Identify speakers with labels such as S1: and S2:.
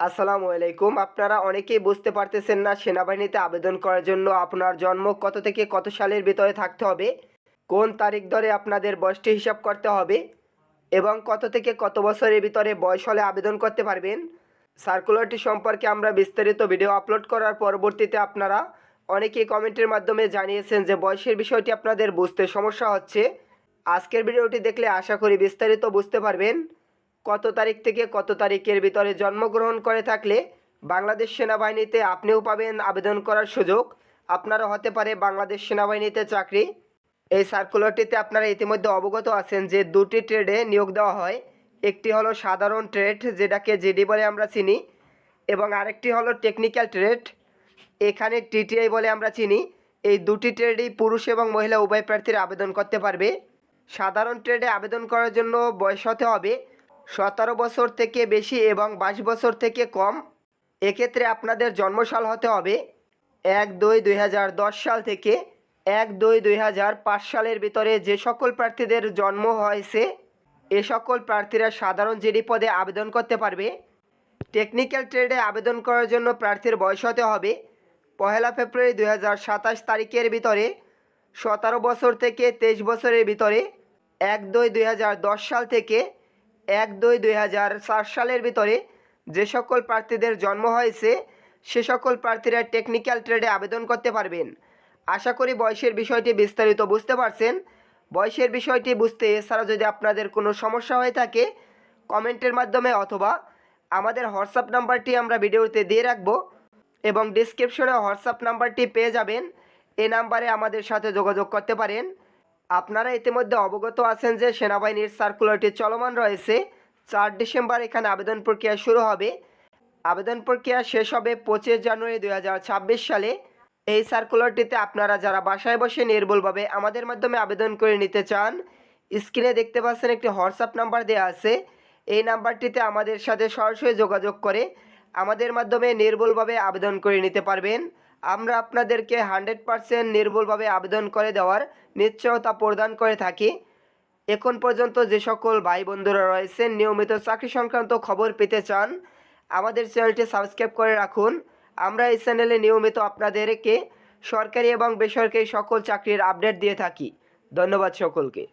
S1: আসসালামু আলাইকুম। আপনারা অনেকেই বুঝতে পারতেছেন না সেনাবাহিনীতে আবেদন করার জন্য আপনার জন্ম কত থেকে কত সালের ভিতরে থাকতে হবে, কোন তারিখ ধরে আপনাদের বয়সটি হিসাব করতে হবে এবং কত থেকে কত বছরের ভিতরে বয়স হলে আবেদন করতে পারবেন। সার্কুলারটি সম্পর্কে আমরা বিস্তারিত ভিডিও আপলোড করার পরবর্তীতে আপনারা অনেকেই কমেন্টের মাধ্যমে জানিয়েছেন যে বয়সের বিষয়টি আপনাদের বুঝতে সমস্যা হচ্ছে। আজকের ভিডিওটি দেখলে আশা করি বিস্তারিত বুঝতে পারবেন। কত তারিখ থেকে কত তারিখের ভিতরে জন্মগ্রহণ করে থাকলে বাংলাদেশ সেনাবাহিনীতে আপনিও পাবেন আবেদন করার সুযোগ। আপনারও হতে পারে বাংলাদেশ সেনাবাহিনীতে চাকরি। এই সার্কুলারটিতে আপনারা ইতিমধ্যে অবগত আছেন যে দুটি ট্রেডে নিয়োগ দেওয়া হয়। একটি হলো সাধারণ ট্রেড, যেটাকে জিডি বলে আমরা চিনি, এবং আরেকটি হলো টেকনিক্যাল ট্রেড। এখানে টিটিআই বলে আমরা চিনি। এই দুটি ট্রেডেই পুরুষ এবং মহিলা উভয় প্রার্থীরা আবেদন করতে পারবে। সাধারণ ট্রেডে আবেদন করার জন্য বয়স হতে হবে সতেরো বছর থেকে বেশি এবং বাইশ বছর থেকে কম, এক্ষেত্রে আপনাদের জন্মসাল হতে হবে এক দুই দুই হাজার দশ সাল থেকে এক দুই দুই হাজার পাঁচ সালের ভিতরে যে সকল প্রার্থীদের জন্ম হয়েছে, এ সকল প্রার্থীরা সাধারণ জিডি পদে আবেদন করতে পারবে। টেকনিক্যাল ট্রেডে আবেদন করার জন্য প্রার্থীর বয়স হতে হবে পহেলা ফেব্রুয়ারি দুই হাজার সাতাশ তারিখের ভিতরে, সতেরো বছর থেকে তেইশ বছরের ভিতরে, এক দুই দুই হাজার দশ সাল থেকে এক দুই দুই হাজার চার সালের ভিতরে যে সকল প্রার্থীদের জন্ম হয়েছে, সে সকল প্রার্থীরা টেকনিক্যাল ট্রেডে আবেদন করতে পারবেন। আশা করি বয়সের বিষয়টি বিস্তারিত বুঝতে পারছেন। বয়সের বিষয়টি বুঝতে এছাড়া যদি আপনাদের কোনো সমস্যা হয়ে থাকে, কমেন্টের মাধ্যমে অথবা আমাদের হোয়াটসঅ্যাপ নাম্বারটি আমরা ভিডিওতে দিয়ে রাখব এবং ডিসক্রিপশনে হোয়াটসঅ্যাপ নাম্বারটি পেয়ে যাবেন। এ নাম্বারে আমাদের সাথে যোগাযোগ করতে পারেন। আপনারা ইতিমধ্যে অবগত আছেন যে সেনাবাহিনীর সার্কুলারটি চলমান রয়েছে। চার ডিসেম্বর এখানে আবেদন প্রক্রিয়া শুরু হবে। আবেদন প্রক্রিয়া শেষ হবে পঁচিশ জানুয়ারি দু হাজার ছাব্বিশ সালে। এই সার্কুলারটিতে আপনারা যারা বাসায় বসে নির্ভুলভাবে আমাদের মাধ্যমে আবেদন করে নিতে চান, স্ক্রিনে দেখতে পাচ্ছেন একটি হোয়াটসঅ্যাপ নাম্বার দেওয়া আছে। এই নাম্বারটিতে আমাদের সাথে সরাসরি যোগাযোগ করে আমাদের মাধ্যমে নির্ভুলভাবে আবেদন করে নিতে পারবেন। আমরা আপনাদেরকে হান্ড্রেড পারসেন্ট নির্ভুলভাবে আবেদন করে দেওয়ার নিশ্চয়তা প্রদান করে থাকি। এখন পর্যন্ত যে সকল ভাই বন্ধুরা রয়েছেন নিয়মিত চাকরি সংক্রান্ত খবর পেতে চান, আমাদের চ্যানেলটি সাবস্ক্রাইব করে রাখুন। আমরা এই চ্যানেলে নিয়মিত আপনাদেরকে সরকারি এবং বেসরকারি সকল চাকরির আপডেট দিয়ে থাকি। ধন্যবাদ সকলকে।